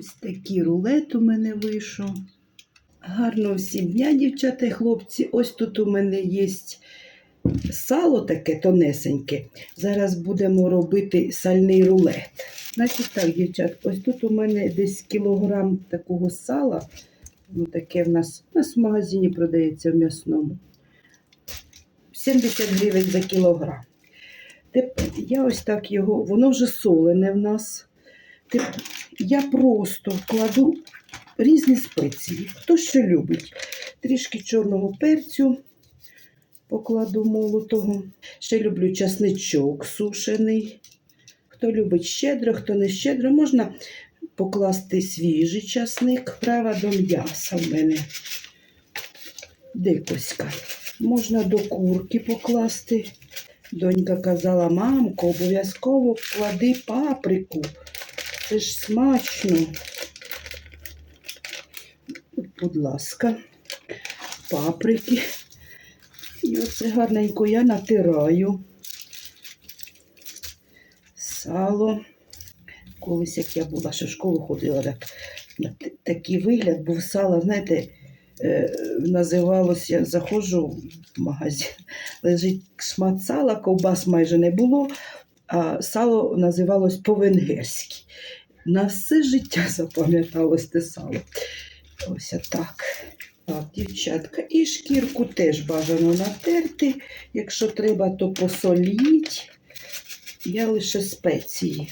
Ось такий рулет у мене вийшов. Гарного всім дня, дівчата і хлопці. Ось тут у мене є сало таке тонесеньке. Зараз будемо робити сальний рулет. Значить так, дівчат, ось тут у мене десь кілограм такого сала. Ну, таке в нас, у нас в магазині продається в м'ясному. 70 гривень за кілограм. Тепер я ось так його, воно вже солене в нас. Я просто кладу різні спеції. Хто що любить. Трішки чорного перцю покладу молотого. Ще люблю часничок сушений. Хто любить щедро, хто не щедро, можна покласти свіжий часник. Права до м'яса в мене. Дикоська. Можна до курки покласти. Донька казала, мамко, обов'язково клади паприку. Це ж смачно. Будь ласка, паприки. І оце гарненько я натираю. Сало. Колись, як я була, ще в школу ходила, так, такий вигляд був сало, знаєте, е, називалося, я заходжу в магазин, лежить шмат сала, ковбас майже не було, а сало називалось по-венгерськи. На все життя запам'яталось те сало. Ось так. Так, дівчатка. І шкірку теж бажано натерти. Якщо треба, то посоліть. Я лише спеції.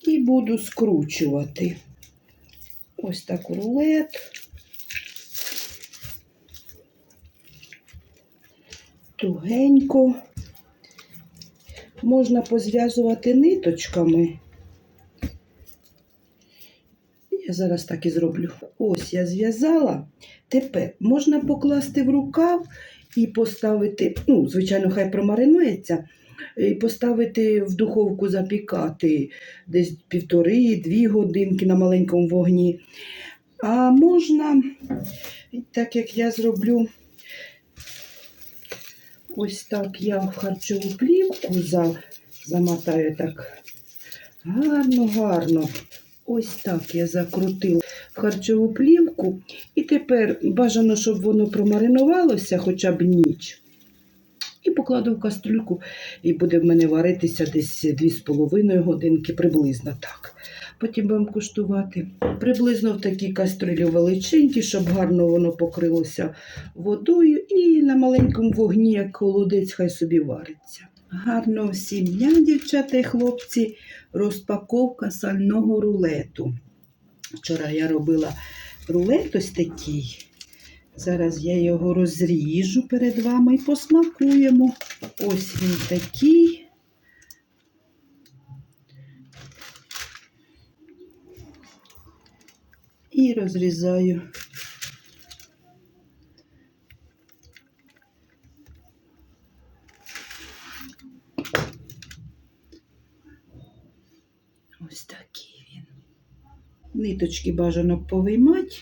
І буду скручувати. Ось так рулет. Тугенько. Можна позв'язувати ниточками. Я зараз так і зроблю. Ось я зв'язала. Тепер можна покласти в рукав і поставити, ну, звичайно, хай промаринується, і поставити в духовку запікати десь півтори-дві годинки на маленькому вогні. А можна, так як я зроблю, ось так я в харчову плівку замотаю так гарно, гарно. Ось так я закрутила в харчову плівку. І тепер бажано, щоб воно промаринувалося хоча б ніч. І покладу в кастрюльку, і буде в мене варитися десь 2,5 годинки, приблизно так. Потім будемо куштувати. Приблизно в такій кастрюлі величенькій, щоб гарно воно покрилося водою. І на маленькому вогні, як холодець, хай собі вариться. Гарно всім дня, дівчата і хлопці, розпаковка сального рулету. Вчора я робила рулет ось такий. Зараз я його розріжу перед вами і посмакуємо. Ось він такий. І розрізаю. Ось такий він. Ниточки бажано повиймати.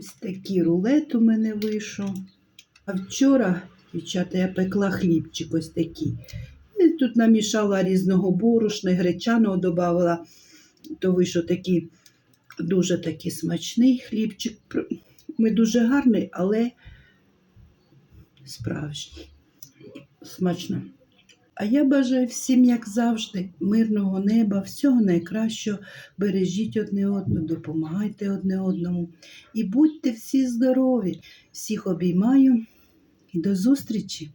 Ось такий рулет у мене вийшов. А вчора, дівчата, я пекла хлібчик ось такий. І тут намішала різного борошна, гречаного додавала. То вийшов такий дуже такий смачний хлібчик. Ми дуже гарний, але справжній. Смачно. А я бажаю всім, як завжди, мирного неба, всього найкращого. Бережіть одне одного, допомагайте одне одному. І будьте всі здорові. Всіх обіймаю і до зустрічі!